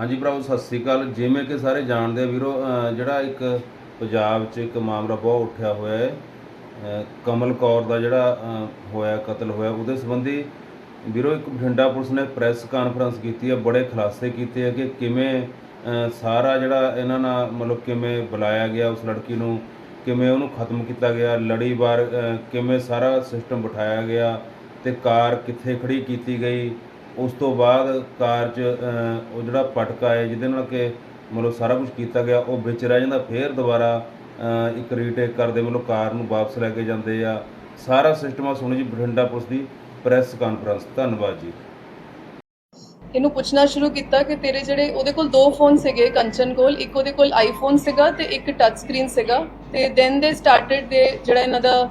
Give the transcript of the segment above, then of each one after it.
ਹਾਂਜੀ ਭਰਾਵੋ, ਸਤਿ ਸ੍ਰੀ ਅਕਾਲ। ਜਿਵੇਂ ਕਿ ਸਾਰੇ ਜਾਣਦੇ ਆ ਵੀਰੋ ਜਿਹੜਾ ਇੱਕ ਪੰਜਾਬ 'ਚ ਇੱਕ ਮਾਮਲਾ ਬਹੁਤ ਉੱਠਿਆ ਹੋਇਆ ਹੈ ਕਮਲ ਕੌਰ ਦਾ ਜਿਹੜਾ ਹੋਇਆ, ਕਤਲ ਹੋਇਆ, ਉਹਦੇ ਸੰਬੰਧੀ ਵੀਰੋ, ਇੱਕ ਬਠਿੰਡਾ ਪੁਲਿਸ ਨੇ ਪ੍ਰੈਸ ਕਾਨਫਰੰਸ ਕੀਤੀ ਹੈ, ਬੜੇ ਖੁਲਾਸੇ ਕੀਤੇ ਆ ਕਿ ਕਿਵੇਂ ਸਾਰਾ ਜਿਹੜਾ ਇਹਨਾਂ ਨਾਲ ਮਤਲਬ ਕਿਵੇਂ ਬੁਲਾਇਆ ਗਿਆ, ਉਸ ਲੜਕੀ ਨੂੰ ਕਿਵੇਂ ਉਹਨੂੰ ਖਤਮ ਕੀਤਾ ਗਿਆ ਲੜੀਵਾਰ ਅਹ ਕਿਵੇਂ ਸਾਰਾ ਸਿਸਟਮ ਬਿਠਾਇਆ ਗਿਆ ਤੇ ਕਾਰ ਕਿੱਥੇ ਖੜੀ ਕੀਤੀ ਗਈ ਉਸ ਤੋਂ ਬਾਅਦ ਕਾਰ ਉਹ ਜਿਹੜਾ ਪਟਕਾ ਹੈ, ਜਿਹਦੇ ਨਾਲ ਕਿ ਮਤਲਬ ਸਾਰਾ ਕੁਝ ਕੀਤਾ ਗਿਆ, ਉਹ ਵਿੱਚ ਰਹਿ ਜਾਂਦਾ, ਫੇਰ ਦੁਬਾਰਾ ਇੱਕ ਰੀਟੇਕ ਕਰਦੇ ਮਤਲਬ ਕਾਰ ਨੂੰ ਵਾਪਸ ਲੈ ਕੇ ਜਾਂਦੇ ਆ। ਸਾਰਾ ਸਿਸਟਮ ਆ ਸੁਣੋ ਜੀ, ਬਠਿੰਡਾ ਪੁਲਿਸ ਦੀ ਪ੍ਰੈਸ ਕਾਨਫਰੰਸ ਧੰਨਵਾਦ ਜੀ। ਇਹਨੂੰ ਪੁੱਛਣਾ ਸ਼ੁਰੂ ਕੀਤਾ ਕਿ ਤੇਰੇ ਜਿਹੜੇ, ਉਹਦੇ ਕੋਲ ਦੋ ਫੋਨ ਸੀਗੇ, ਕੰਚਨ ਕੋਲ। ਇੱਕ ਉਹਦੇ ਕੋਲ ਆਈਫੋਨ ਸੀਗਾ ਤੇ ਇੱਕ ਟੱਚ ਸਕਰੀਨ ਸੀਗਾ। ਤੇ ਦੈਨ ਦੇ ਸਟਾਰਟਡ ਦੇ ਜਿਹੜਾ ਇਹਨਾਂ ਦਾ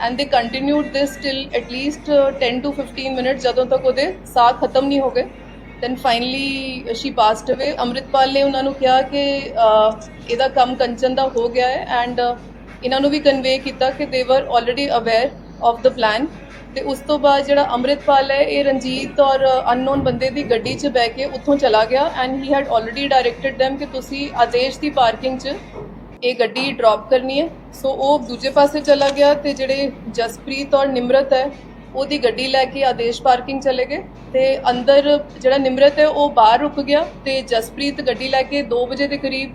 And they continued this till at least 10 to 15 minute ਜਦੋਂ ਤੱਕ ਉਹਦੇ ਸਾਹ ਖਤਮ ਨਹੀਂ ਹੋ ਗਏ। ਦੈਨ ਫਾਈਨਲੀ ਸ਼ੀ ਪਾਸਡ ਅਵੇ ਅੰਮ੍ਰਿਤਪਾਲ ਨੇ ਉਹਨਾਂ ਨੂੰ ਕਿਹਾ ਕਿ uh, ਇਹਦਾ ਕੰਮ ਕੰਚਨ ਦਾ ਹੋ ਗਿਆ ਹੈ ਐਂਡ uh, ਇਹਨਾਂ ਨੂੰ ਵੀ ਕਨਵੇ ਕੀਤਾ ਕਿ they were already aware of the plan ਤੇ ਉਸ ਤੋਂ ਬਾਅਦ ਜਿਹੜਾ ਅੰਮ੍ਰਿਤਪਾਲ ਹੈ, ਇਹ ਰਣਜੀਤ ਔਰ uh, ਅਨਨੋਨ ਬੰਦੇ ਦੀ ਗੱਡੀ 'ਚ ਬਹਿ ਕੇ ਉੱਥੋਂ ਚਲਾ ਗਿਆ। And he had already directed them ਕਿ ਤੁਸੀਂ ਆਦੇਸ਼ ਦੀ ਪਾਰਕਿੰਗ 'ਚ ਇਹ ਗੱਡੀ ਡ੍ਰੌਪ ਕਰਨੀ ਹੈ। ਸੋ ਉਹ ਦੂਜੇ ਪਾਸੇ ਚਲਾ ਗਿਆ ਤੇ ਜਿਹੜੇ ਜਸਪ੍ਰੀਤ ਔਰ ਨਿਮਰਤ ਹੈ, ਉਹਦੀ ਗੱਡੀ ਲੈ ਕੇ ਆਦੇਸ਼ ਪਾਰਕਿੰਗ ਚਲੇ ਗਏ ਤੇ ਅੰਦਰ ਜਿਹੜਾ ਨਿਮਰਤ ਹੈ, ਉਹ ਬਾਹਰ ਰੁਕ ਗਿਆ ਤੇ ਜਸਪ੍ਰੀਤ ਗੱਡੀ ਲੈ ਕੇ 2 ਵਜੇ ਦੇ ਕਰੀਬ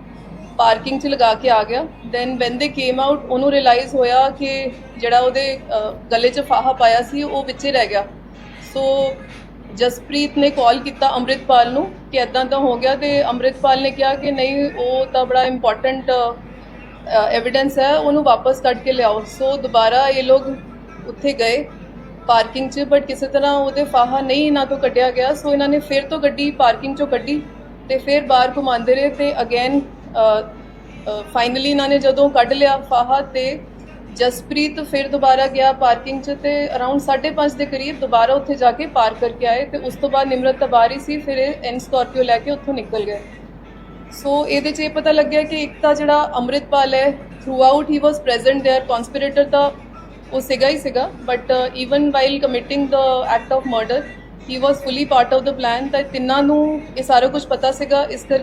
ਪਾਰਕਿੰਗ 'ਚ ਲਗਾ ਕੇ ਆ ਗਿਆ। Then when they came out ਉਹਨੂੰ ਰਿਅਲਾਈਜ਼ ਹੋਇਆ ਕਿ ਜਿਹੜਾ ਉਹਦੇ ਗਲੇ 'ਚ ਫਾਹਾ ਪਾਇਆ ਸੀ, ਉਹ ਵਿੱਚੇ ਰਹਿ ਗਿਆ। ਸੋ ਜਸਪ੍ਰੀਤ ਨੇ ਕਾਲ ਕੀਤਾ ਅੰਮ੍ਰਿਤਪਾਲ ਨੂੰ ਕਿ ਇਦਾਂ ਤਾਂ ਹੋ ਗਿਆ ਤੇ ਅੰਮ੍ਰਿਤਪਾਲ ਨੇ ਕਿਹਾ ਕਿ ਨਹੀਂ, ਉਹ ਤਾਂ ਬੜਾ ਇੰਪੋਰਟੈਂਟ ਐਵੀਡੈਂਸ ਹੈ, ਉਹਨੂੰ ਵਾਪਸ ਕੱਢ ਕੇ ਲਿਆਓ। ਸੋ ਦੁਬਾਰਾ ਇਹ ਲੋਕ ਉੱਥੇ ਗਏ ਪਾਰਕਿੰਗ 'ਚ ਬਟ ਕਿਸੇ ਤਰ੍ਹਾਂ ਉਹਦੇ ਫਾਹਾ ਨਹੀਂ ਇਹਨਾਂ ਤੋਂ ਕੱਢਿਆ ਗਿਆ। ਸੋ ਇਹਨਾਂ ਨੇ ਫਿਰ ਤੋਂ ਗੱਡੀ ਪਾਰਕਿੰਗ 'ਚੋਂ ਕੱਢੀ ਤੇ ਫਿਰ ਬਾਹਰ ਘੁਮਾਉਂਦੇ ਰਹੇ ਤੇ ਅਗੇਨ ਫਾਈਨਲੀ ਇਹਨਾਂ ਨੇ ਜਦੋਂ ਕੱਢ ਲਿਆ ਫਾਹਾ ਤੇ ਜਸਪ੍ਰੀਤ ਫਿਰ ਦੁਬਾਰਾ ਗਿਆ ਪਾਰਕਿੰਗ 'ਚ ਤੇ ਅਰਾਊਂਡ 5:30 ਦੇ ਕਰੀਬ ਦੁਬਾਰਾ ਉੱਥੇ ਜਾ ਕੇ ਪਾਰਕ ਕਰਕੇ ਆਏ ਤੇ ਉਸ ਤੋਂ ਬਾਅਦ ਨਿਮਰਤ ਤਾਂ ਬਾਹਰ ਹੀ ਸੀ, ਫਿਰ ਇਹ ਐਨ ਸਕਾਰਪੀਓ ਲੈ ਕੇ ਉੱਥੋਂ ਨਿਕਲ ਗਏ। ਸੋ ਇਹਦੇ 'ਚ ਇਹ ਪਤਾ ਲੱਗਿਆ ਕਿ ਇੱਕ ਤਾਂ ਜਿਹੜਾ ਅੰਮ੍ਰਿਤਪਾਲ ਹੈ throughout he was present there conspirator ਤਾਂ ਉਹ ਸੀਗਾ ਹੀ ਸੀਗਾ but even while committing the act of murder he was fully part of the plan ਤਾਂ ਤਿੰਨਾਂ ਨੂੰ ਇਹ ਸਾਰਾ ਕੁਝ ਪਤਾ ਸੀਗਾ ਇਸ ਕਰਕੇ